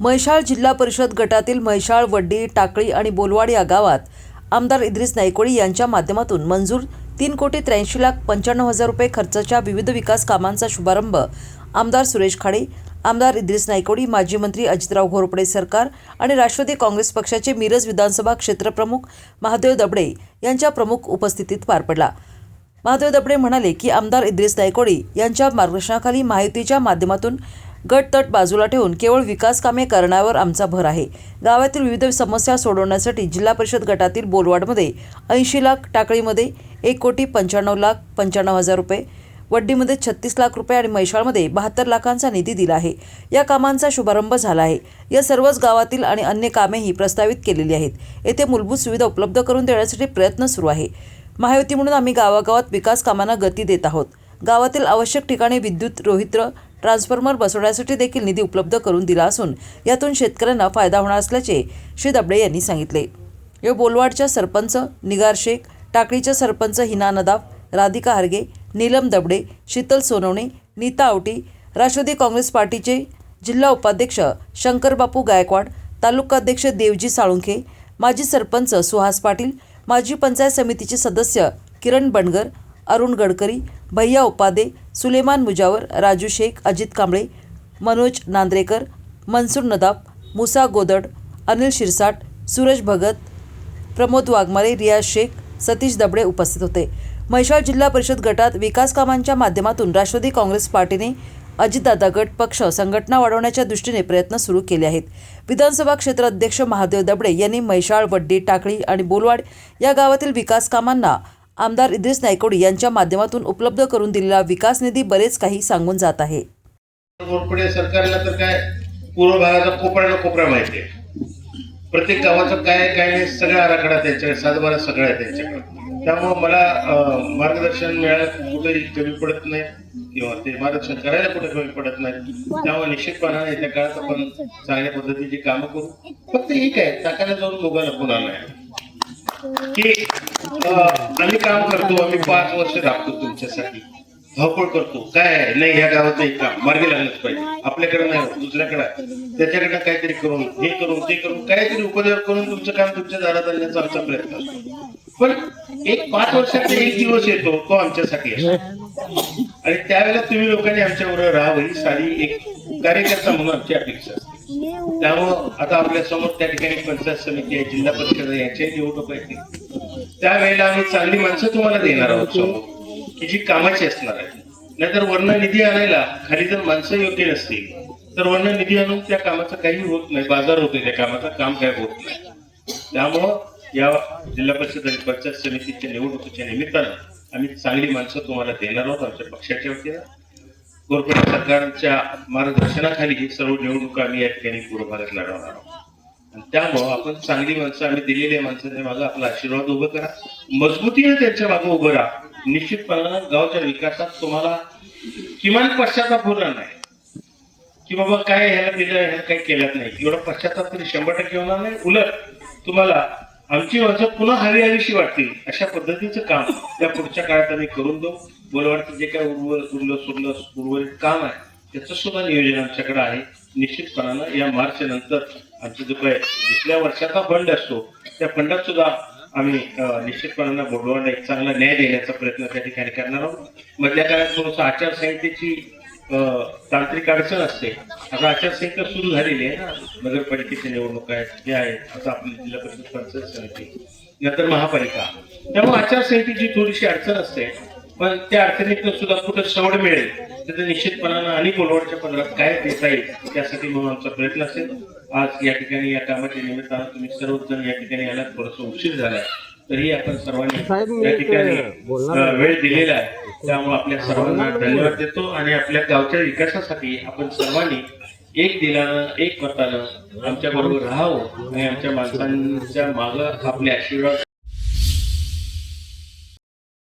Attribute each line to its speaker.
Speaker 1: म्हैशाळ जिल्हा परिषद गटातील म्हैशाळ वड्डी टाकळी आणि बोलवाड या गावात आमदार इद्रिस नायकोडी यांच्या माध्यमातून मंजूर तीन कोटी त्र्याऐंशी लाख पंच्याण्णव हजार रुपये खर्चाच्या विविध विकास कामांचा शुभारंभ आमदार सुरेश खाडे आमदार इद्रिस नायकोडी माजी मंत्री अजितराव घोरपडे सरकार आणि राष्ट्रवादी काँग्रेस पक्षाचे मिरज विधानसभा क्षेत्रप्रमुख महादेव दबडे यांच्या प्रमुख उपस्थितीत पार पडला. महादेव दबडे म्हणाले की आमदार इद्रिस नायकोडी यांच्या मार्गदर्शनाखाली माहितीच्या माध्यमातून गट तट बाजूला ठेवून केवळ विकास कामे करण्यावर आमचा भर आहे. गावातील विविध समस्या सोडवण्यासाठी जिल्हा परिषद गटातील बोलवाडमध्ये ऐंशी लाख टाकळीमध्ये एक कोटी पंच्याण्णव लाख पंच्याण्णव हजार रुपये वड्डीमध्ये छत्तीस लाख रुपये आणि मैशाळमध्ये बहात्तर लाखांचा निधी दिला आहे. या कामांचा शुभारंभ झाला आहे. या सर्वच गावातील आणि अन्य कामेही प्रस्तावित केलेली आहेत. येथे मूलभूत सुविधा उपलब्ध करून देण्यासाठी प्रयत्न सुरू आहे. महायुती म्हणून आम्ही गावागावात विकास कामांना गती देत आहोत. गावातील आवश्यक ठिकाणी विद्युत रोहित्र ट्रान्सफॉर्मर बसवण्यासाठी देखील निधी उपलब्ध करून दिला असून यातून शेतकऱ्यांना फायदा होणार असल्याचे श्री दबडे यांनी सांगितले. या बोलवाडच्या सरपंच निगार शेख टाकळीच्या सरपंच हिना नदाफ राधिका हरगे नीलम दबडे शीतल सोनवणे नीता आवटी राष्ट्रवादी काँग्रेस पार्टीचे जिल्हा उपाध्यक्ष शंकरबापू गायकवाड तालुकाध्यक्ष देवजी साळुंखे माजी सरपंच सुहास पाटील माजी पंचायत समितीचे सदस्य किरण बंडगर अरुण गडकरी भैया उपादे सुलेमान मुजावर राजू शेख अजित कांबळे मनोज नांद्रेकर मनसूर नदाब मुसा गोदड अनिल शिरसाट सूरज भगत प्रमोद वाघमारे रियाज शेख सतीश दबडे उपस्थित होते. म्हैसाळ जिल्हा परिषद गटात विकास कामांच्या माध्यमातून राष्ट्रवादी काँग्रेस पार्टीने अजितदादा गट पक्ष संघटना वाढवण्याच्या दृष्टीने प्रयत्न सुरू केले आहेत. विधानसभा क्षेत्र अध्यक्ष महादेव दबडे यांनी म्हैसाळ वड्डी टाकळी आणि बोलवाड या गावातील विकास कामांना आमदार इद्रिस नायकोड यांच्या माध्यमातून उपलब्ध करून दिलेला विकास निधी बरेच काही सांगून जात आहे.
Speaker 2: सरकारला तर काय पूर्व भागाचा कोपरा कोपरा माहिती आहे. प्रत्येक गावाचं काय काय नाही सगळा आराखडा त्यांच्याकडे सातबारा सगळं आहे त्यांच्याकडे. त्यामुळं मला मार्गदर्शन मिळालं कुठेही कमी पडत नाही किंवा ते मार्गदर्शन करायला कुठे कमी पडत नाही त्यामुळे निश्चितपणाने येत्या काळात आपण चांगल्या पद्धतीची कामं करू. फक्त एक आहे टाकायला जाऊन मुगाला पुन्हा नाही की आम्ही काम करतो आम्ही पाच वर्ष राबतो तुमच्यासाठी. धावपळ करतो. काय? नाही ह्या गावाचं एक काम. मार्गी लागलंच पाहिजे. आपल्याकडे नाही दुसऱ्याकडे. त्याच्याकडनं काहीतरी करून हे करून ते करून काहीतरी उपयोग करून तुमचं काम तुमच्या दारात आणण्याचा आमचा प्रयत्न असतो. पण एक पाच वर्षाचा एक दिवस येतो तो आमच्यासाठी असतो. आणि त्यावेळेला तुम्ही लोकांनी आमच्याबरोबर राहावं ही सारी एक कार्यकर्ता म्हणून आमची अपेक्षा असते. त्यामुळं आता आपल्यासमोर त्या ठिकाणी पंचायत समिती आहे जिल्हा परिषद आहे याच्याही निवडणूक आहे त्यावेळेला आम्ही चांगली माणसं तुम्हाला देणार आहोत समोर की जी कामाची असणार आहे. नाहीतर वर्ण निधी आणायला खाली जर माणसं योग्य नसतील तर वर्ण निधी आणून त्या कामाचं काही होत नाही बाजार होते त्या कामाचं काम काय होत नाही. त्यामुळं या जिल्हा परिषद आणि पंचायत समितीच्या निवडणुकीच्या निमित्तानं आम्ही चांगली माणसं तुम्हाला देणार आहोत आमच्या पक्षाच्या वतीनं. कॉर्पोरेट सरकारच्या मार्गदर्शनाखाली सर्व निवडणुका आम्ही या ठिकाणी पूर्व भागात लढवणार आहोत. आणि त्यामुळं आपण चांगली माणसं आम्ही दिलेल्या माणसांच्या मागे आपला आशीर्वाद उभं करा. मजबूतीने त्यांच्या मागे उभं राहा. निश्चितपणानं गावच्या विकासात तुम्हाला किमान पश्चाताप होणार नाही. की बाबा काय ह्याला दिलं ह्याला काही केलं नाही. एवढा पश्चाताप तरी शंभर टक्के होणार नाही. उलट तुम्हाला आमची भाषा पुन्हा हवी वाटते अशा पद्धतीचं काम त्या पुढच्या काळात आम्ही करून देऊ. बोलवाडचं जे काय उर्वर उरलं सुरलं उर्वरित काम आहे त्याचं सुद्धा नियोजन आमच्याकडे आहे. निश्चितपणानं या मार्च नंतर आमचा जो काय दुसऱ्या वर्षाचा फंड असतो त्या फंडात सुद्धा आम्ही निश्चितपणानं बोलवाडला एक चांगला न्याय देण्याचा प्रयत्न त्या ठिकाणी करणार आहोत. मधल्या काळात थोडंसं आचारसंहितेची तांत्रिक अडचण असते. आता आचारसंहिता सुरू झालेली आहे ना नगरपालिकेच्या निवडणुका आहेत जे आहेत असं आपली जिल्हा परिषद पंचायत समिती नंतर महापालिका. त्यामुळे आचारसंहितेची थोडीशी अडचण असते पण त्या अडचणीतून सुद्धा कुठं सवड मिळेल तर निश्चितपणानं आणि बोलवडच्या पंधरात काय देता येईल त्यासाठी म्हणून आमचा प्रयत्न असेल. आज या ठिकाणी या कामाच्या निमित्तानं तुम्ही सर्वजण या ठिकाणी आलात थोडस उशीर झालाय. तरी आपण सर्वांनी या ठिकाणी वेळ दिलेला आहे. त्यामुळे आपल्या सर्वांना धन्यवाद देतो आणि आपल्या गावच्या विकासासाठी आपण सर्वांनी एक दिलानं एक मतानं आमच्या बरोबर राहावं आणि आमच्या माणसांच्या मागं आपले आशीर्वाद